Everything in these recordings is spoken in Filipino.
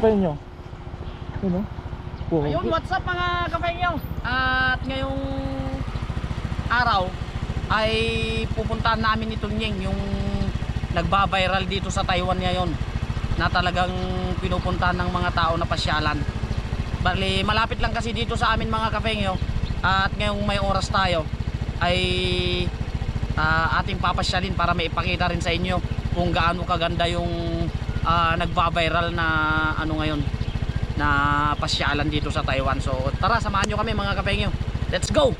Kapenyo. Yun o. Wow. Ayun, what's up mga kapengyo? At ngayong araw ay pupuntahan namin ni Tunyeng yung nagba-viral dito sa Taiwan ngayon na talagang pinupuntahan ng mga tao na pasyalan. Bali, malapit lang kasi dito sa amin mga kapengyo at ngayong may oras tayo ay ah, ating papasyalin para maipakita rin sa inyo kung gaano kaganda yung ah, nagba-viral na ano ngayon na pasyalan dito sa Taiwan. So tara, samahan nyo kami mga kapengyo. Let's go!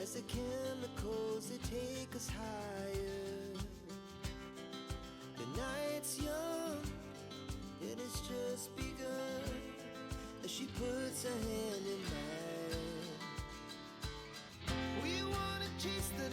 As the chemicals they take us higher. We wanna chase the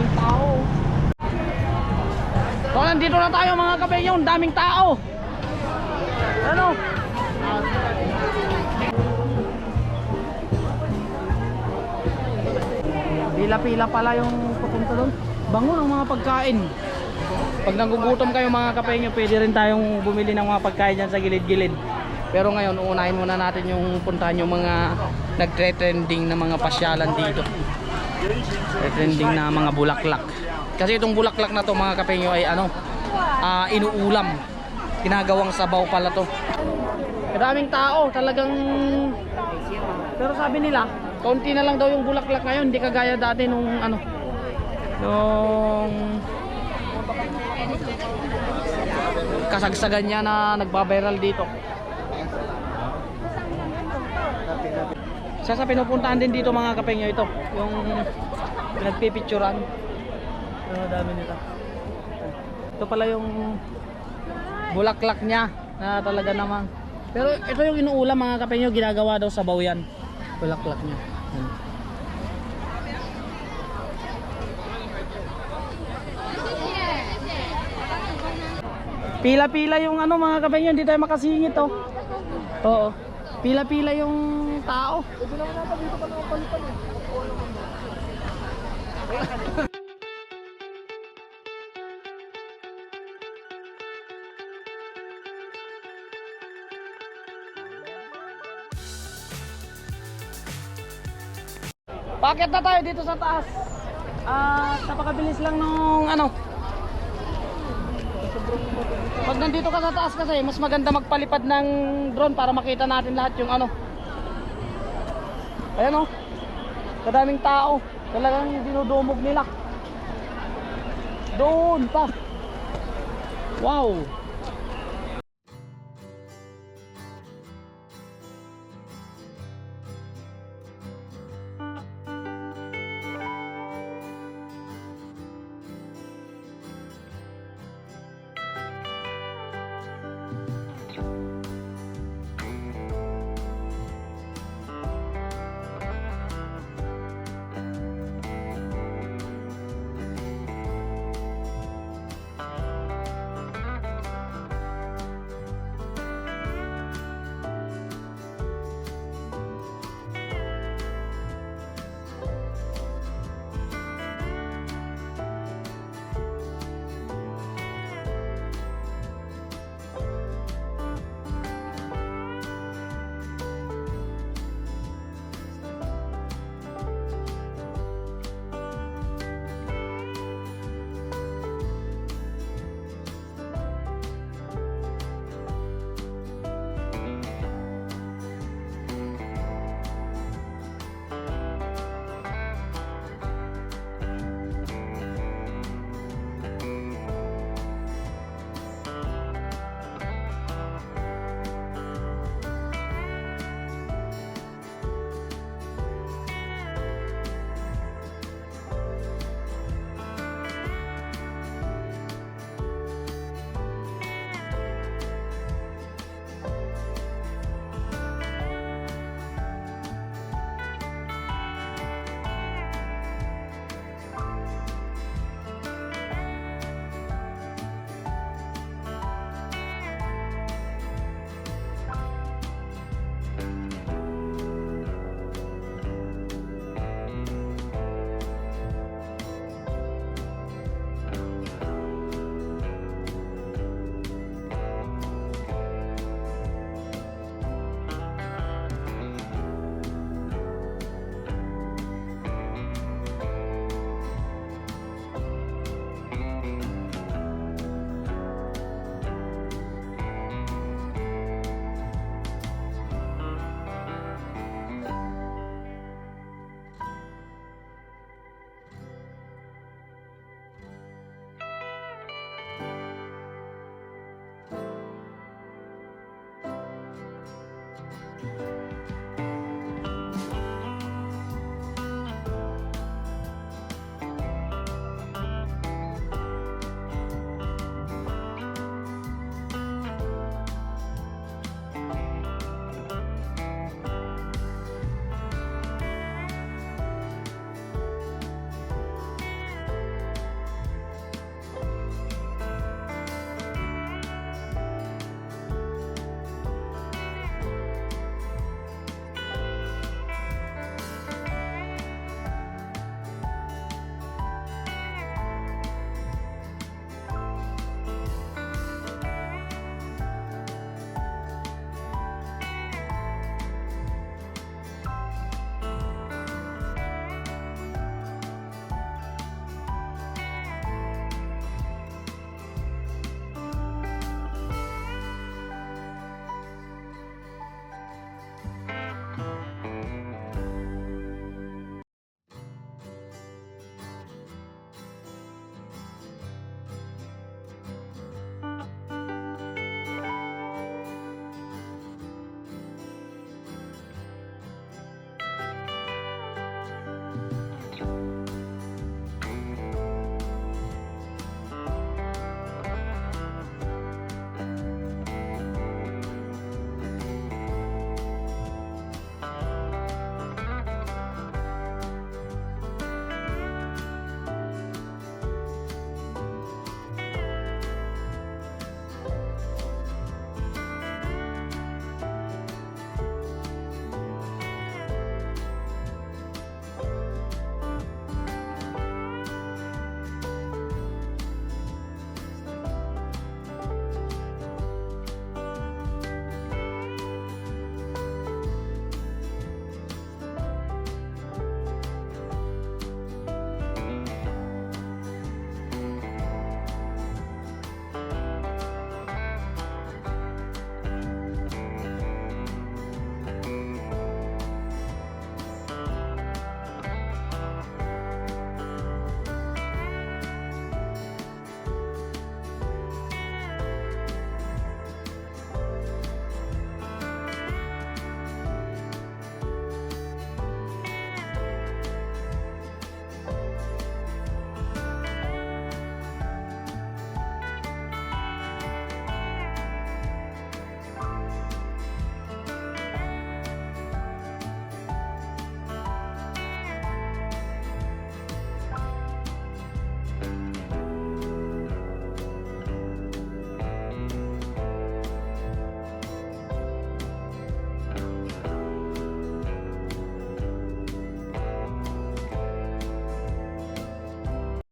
Daming tao. So nandito na tayo mga Ang daming tao. Ano? Pila-pila pala yung pupunta doon. Bango ng mga pagkain. Pag nagugutom kayo mga kapengyo, pwede rin tayong bumili ng mga pagkain dyan sa gilid-gilid. Pero ngayon, uunahin muna natin yung puntahan yung mga nagtre-trending na mga pasyalan dito. Trending na mga bulaklak. Kasi itong bulaklak na to mga kapengyo ay ano, ah, inuulam. Ginagawang sabaw pala to. Maraming tao, talagang Pero sabi nila, kaunti na lang daw yung bulaklak ngayon, hindi kagaya dati nung ano nung kasagsagan niya na nagbabiral dito. Isa sa pinupuntahan din dito mga kapengyo ito, yung pinagpipicturan. Ano dami nito. Ito pala yung bulaklak niya na talaga namang. Pero ito yung inuulam mga kapengyo, ginagawa daw sa yan. Bulaklak niya. Pila-pila yung ano mga kapengyo, hindi tayo makasingit oh. Oo. Pila-pila yung tao. Bakit na tayo dito sa taas? Ah, napakabilis lang nung ano. Pag nandito ka sa taas kasi, mas maganda magpalipad ng drone para makita natin lahat yung ano. Ayan oh. Kadaming tao. Talagang dinudumog nila. Doon pa. Wow.